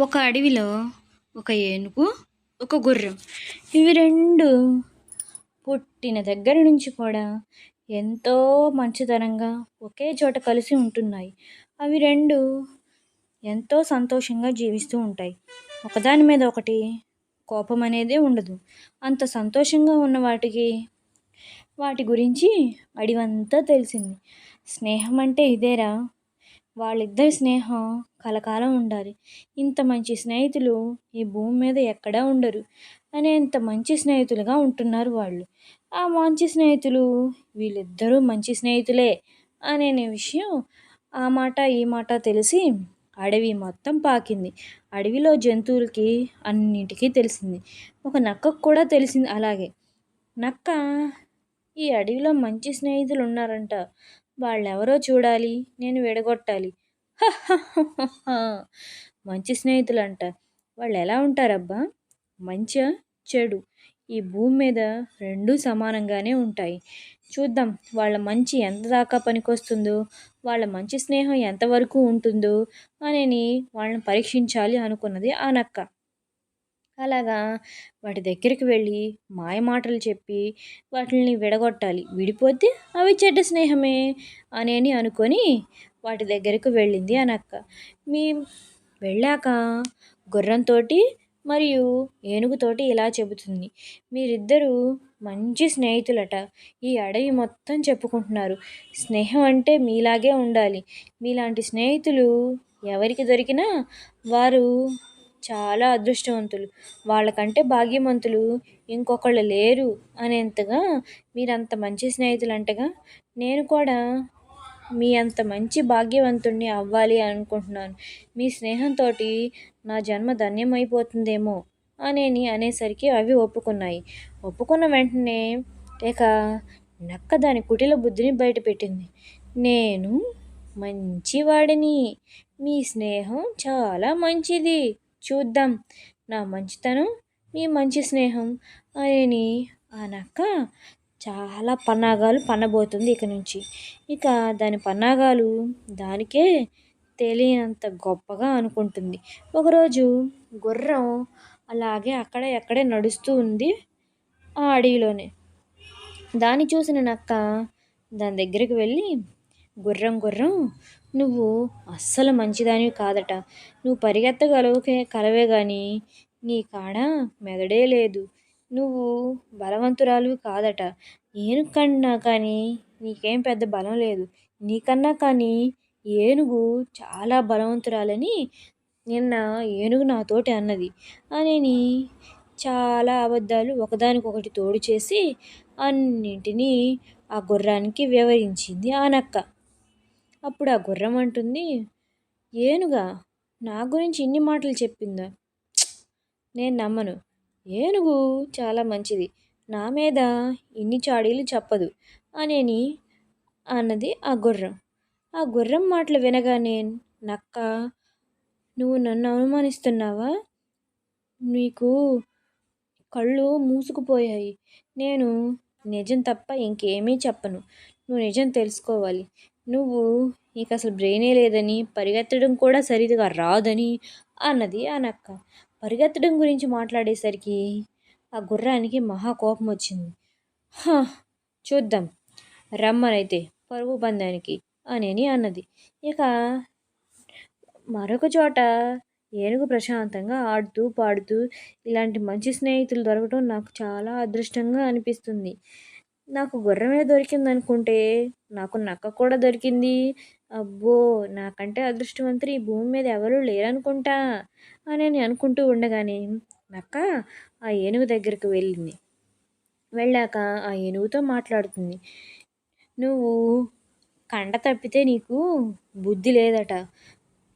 ఒక అడవిలో ఒక ఏనుగు ఒక గుర్రం. ఇవి రెండు పుట్టిన దగ్గర నుంచి కూడా ఎంతో మంచితనంగా ఒకే చోట కలిసి ఉంటున్నాయి. అవి రెండు ఎంతో సంతోషంగా జీవిస్తూ ఉంటాయి. ఒకదాని మీద ఒకటి కోపం అనేదే ఉండదు. అంత సంతోషంగా ఉన్న వాటికి వాటి గురించి అడివంతా తెలిసింది. స్నేహం అంటే ఇదేరా వాళ్ళిద్దరి స్నేహం కలకాలం ఉండాలి. ఇంత మంచి స్నేహితులు ఈ భూమి మీద ఎక్కడా ఉండరు. అనేంత మంచి స్నేహితులుగా ఉంటున్నారు వాళ్ళు. ఆ మంచి స్నేహితులు వీళ్ళిద్దరూ మంచి స్నేహితులే అనే విషయం ఆ మాట ఈ మాట తెలిసి అడవి మొత్తం పాకింది. అడవిలో జంతువులకి అన్నింటికీ తెలిసింది. ఒక నక్కకు కూడా తెలిసింది అలాగే. నక్క ఈ అడవిలో మంచి స్నేహితులు ఉన్నారంట. వాళ్ళెవరో చూడాలి నేను విడగొట్టాలి. మంచి స్నేహితులు వాళ్ళు ఎలా ఉంటారబ్బా? మంచా? చెడు. ఈ భూమి మీద రెండూ సమానంగానే ఉంటాయి. చూద్దాం వాళ్ళ మంచి ఎంత దాకా పనికొస్తుందో వాళ్ళ మంచి స్నేహం ఎంతవరకు ఉంటుందో అని వాళ్ళని పరీక్షించాలి అనుకున్నది ఆ నక్క. అలాగా? వాటి దగ్గరికి వెళ్ళి మాయ మాటలు చెప్పి వాటిని విడగొట్టాలి. విడిపోతే అవి చెడ్డ స్నేహమే అని అనుకొని వాటి దగ్గరకు వెళ్ళింది అనక్క. మీ వెళ్ళాక గుర్రంతో మరియు ఏనుగుతోటి ఇలా చెబుతుంది. మీరిద్దరూ మంచి స్నేహితులట. ఈ అడవి మొత్తం చెప్పుకుంటున్నారు. స్నేహం అంటే మీలాగే ఉండాలి. మీలాంటి స్నేహితులు ఎవరికి దొరికినా వారు చాలా అదృష్టవంతులు. వాళ్ళకంటే భాగ్యవంతులు ఇంకొకళ్ళు లేరు అనేంతగా మీరంత మంచి స్నేహితులు అంటగా నేను కూడా మీ అంత మంచి భాగ్యవంతుణ్ణి అవ్వాలి అనుకుంటున్నాను. మీ స్నేహంతో నా జన్మ ధన్యమైపోతుందేమో అనేని అనేసరికి అవి ఒప్పుకున్నాయి. ఒప్పుకున్న వెంటనే ఇక నక్క దాని కుటిల బుద్ధిని బయటపెట్టింది. నేను మంచివాడిని. మీ స్నేహం చాలా మంచిది. చూద్దాం. నా మంచితనం నీ మంచి స్నేహం. అని ఆ నక్క చాలా పన్నాగాలు పన్నబోతుంది ఇక నుంచి. ఇక దాని పన్నాగాలు దానికే తెలియనంత గొప్పగా అనుకుంటుంది. ఒకరోజు గుర్రం అలాగే అక్కడ ఎక్కడే నడుస్తూ ఉంది ఆ అడవిలోనే. దాన్ని చూసిన నక్క దాని దగ్గరికి వెళ్ళి గుర్రం గుర్రం నువ్వు అస్సలు మంచిదానివి కాదట. నువ్వు పరిగెత్తగలవుకే కలవే కానీ నీ కాడ మెదడే లేదు. నువ్వు బలవంతురాలు కాదట. ఏనుకన్నా కానీ నీకేం పెద్ద బలం లేదు. నీకన్నా కానీ ఏనుగు చాలా బలవంతురాలని నిన్న ఏనుగు నాతోటి అన్నది. అని చాలా అబద్ధాలు ఒకదానికొకటి తోడు చేసి అన్నింటినీ ఆ గుర్రానికి వివరించింది ఆ నక్క. అప్పుడు ఆ గుర్రం అంటుంది ఏనుగా నా గురించి ఇన్ని మాటలు చెప్పిందా? నేను నమ్మను. ఏనుగు చాలా మంచిది. నా మీద ఇన్ని చాడీలు చెప్పదు అనేని అన్నది ఆ గుర్రం. ఆ గుర్రం మాటలు వినగానే నక్క నువ్వు నన్ను అనుమానిస్తున్నావా? నీకు కళ్ళు మూసుకుపోయాయి. నేను నిజం తప్ప ఇంకేమీ చెప్పను. నువ్వు నిజం తెలుసుకోవాలి. నువ్వు నీకు అసలు బ్రెయినే లేదని పరిగెత్తడం కూడా సరిగా రాదని అన్నది ఆ నక్క పరిగెత్తడం గురించి మాట్లాడేసరికి ఆ గుర్రానికి మహా కోపం వచ్చింది. చూద్దాం. రమ్మనైతే పరుగు పందానికి అని అన్నది. ఇక మరొక చోట ఏనుగు ప్రశాంతంగా ఆడుతూ పాడుతూ ఇలాంటి మంచి స్నేహితులు దొరకడం నాకు చాలా అదృష్టంగా అనిపిస్తుంది. నాకు గుర్రమే దొరికింది అనుకుంటే నాకు నక్క కూడా దొరికింది. అబ్బో నాకంటే అదృష్టవంతులు ఈ భూమి మీద ఎవరూ లేరనుకుంటా అని నేను అనుకుంటూ ఉండగానే నక్క ఆ ఏనుగు దగ్గరికి వెళ్ళింది. వెళ్ళాక ఆ ఏనుగుతో మాట్లాడుతుంది. నువ్వు కండ తప్పితే నీకు బుద్ధి లేదట.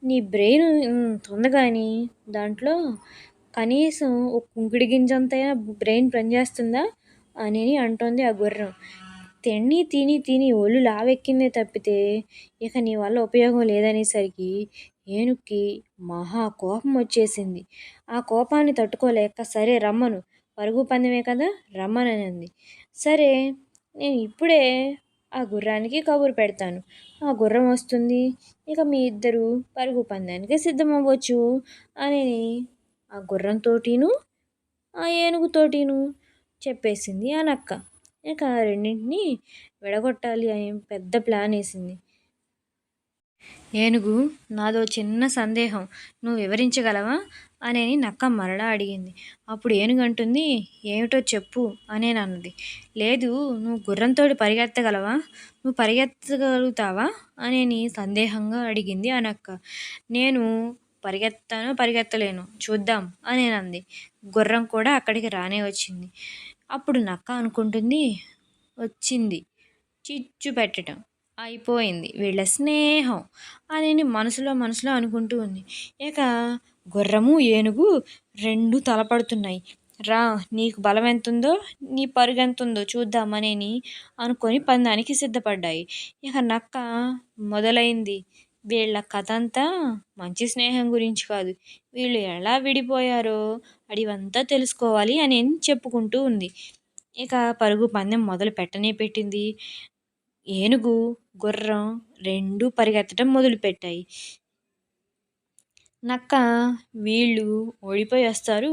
నీ బ్రెయిన్ ఉంది కానీ దాంట్లో కనీసం ఒక కుంకుడి గింజంతైనా బ్రెయిన్ పనిచేస్తుందా? అని అంటోంది ఆ గుర్రం. తిని తిని తిని ఒళ్ళు లావెక్కిందే తప్పితే ఇక నీ వల్ల ఉపయోగం లేదనేసరికి ఏనుక్కి మహా కోపం వచ్చేసింది. ఆ కోపాన్ని తట్టుకోలేక సరే రమ్మను. పరుగు పందెమే కదా? రమ్మనని అంది సరే నేను ఇప్పుడే ఆ గుర్రానికి కబురు పెడతాను. ఆ గుర్రం వస్తుంది. ఇక మీ ఇద్దరు పరుగు పందానికి సిద్ధమవ్వచ్చు అని ఆ గుర్రంతోటిను ఆ ఏనుగుతోటిను చెప్పేసింది ఆ నక్క ఇక రెండింటిని విడగొట్టాలి అని పెద్ద ప్లాన్ వేసింది. ఏనుగు నాదో చిన్న సందేహం నువ్వు వివరించగలవా? అనేని నక్క మరలా అడిగింది. అప్పుడు ఏనుగు అంటుంది ఏమిటో చెప్పు అనేనన్నది లేదు నువ్వు గుర్రంతో పరిగెత్తగలవా? నువ్వు పరిగెత్తగలుగుతావా? అనేని సందేహంగా అడిగింది ఆ నక్క నేను పరిగెత్తాను పరిగెత్తలేను చూద్దాం అనేనంది గుర్రం కూడా అక్కడికి రానే వచ్చింది. అప్పుడు నక్క అనుకుంటుంది వచ్చింది. చిచ్చు పెట్టడం అయిపోయింది. వీళ్ళ స్నేహం అని మనసులో మనసులో అనుకుంటూ ఉంది. ఇక గుర్రము ఏనుగు రెండు తలపడుతున్నాయి. రా నీకు బలం ఎంతుందో నీ పరుగు ఎంత ఉందో చూద్దామనేని అనుకొని పందానికి సిద్ధపడ్డాయి. ఇక నక్క మొదలైంది. వీళ్ళ కథ అంతా మంచి స్నేహం గురించి కాదు. వీళ్ళు ఎలా విడిపోయారో అడివంతా తెలుసుకోవాలి అని చెప్పుకుంటూ ఉంది. ఇక పరుగు పందెం మొదలు పెట్టనే పెట్టింది. ఏనుగు గుర్రం రెండు పరిగెత్తడం మొదలుపెట్టాయి. నక్క వీళ్ళు ఓడిపోయి వస్తారు.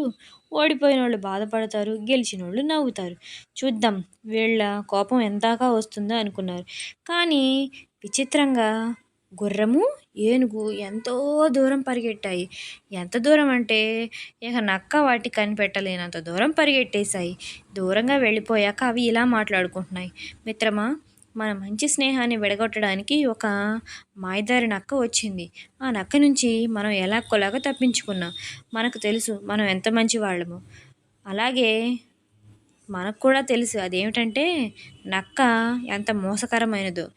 ఓడిపోయిన వాళ్ళు బాధపడతారు గెలిచిన వాళ్ళు నవ్వుతారు. చూద్దాం వీళ్ళ కోపం ఎంతగా వస్తుందో అనుకున్నారు. కానీ విచిత్రంగా గుర్రము ఏనుగు ఎంతో దూరం పరిగెట్టాయి. ఎంత దూరం అంటే ఇక నక్క వాటి కనిపెట్టలేనంత దూరం పరిగెట్టేశాయి. దూరంగా వెళ్ళిపోయాక అవి ఇలా మాట్లాడుకుంటున్నాయి. మిత్రమా మన మంచి స్నేహాన్ని విడగొట్టడానికి ఒక మాయదారి నక్క వచ్చింది. ఆ నక్క నుంచి మనం ఎలా కొలాగా తప్పించుకున్నాం. మనకు తెలుసు మనం ఎంత మంచి వాళ్ళము. అలాగే మనకు కూడా తెలుసు అదేమిటంటే నక్క ఎంత మోసకరమైనదో.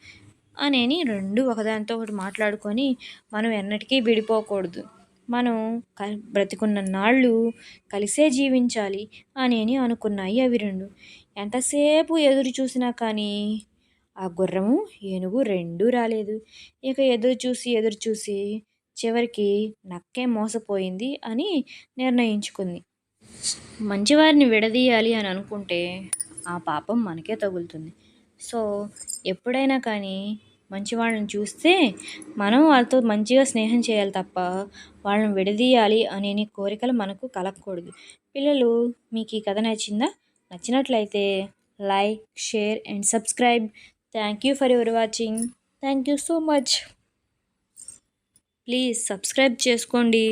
అనేని రెండు ఒకదానితో ఒకటి మాట్లాడుకొని మనం ఎన్నటికీ విడిపోకూడదు. మనం క బ్రతికున్న నాళ్ళు కలిసే జీవించాలి అని అనుకున్నాయి అవి రెండు. ఎంతసేపు ఎదురు చూసినా కానీ ఆ గుర్రము ఏనుగు రెండూ రాలేదు. ఇక ఎదురు చూసి ఎదురు చూసి చివరికి నక్కే మోసపోయింది అని నిర్ణయించుకుంది. మంచివారిని విడదీయాలి అని అనుకుంటే ఆ పాపం మనకే తగులుతుంది. సో ఎప్పుడైనా కానీ మంచి వాళ్ళని చూస్తే మనం వాళ్ళతో మంచిగా స్నేహం చేయాలి తప్ప వాళ్ళని విడదీయాలి అనే కోరికలు మనకు కలగకూడదు. పిల్లలు మీకు ఈ కథ నచ్చిందా? నచ్చినట్లయితే like share and subscribe. Thank you for your watching. Thank you so much. Please subscribe చేసుకోండి.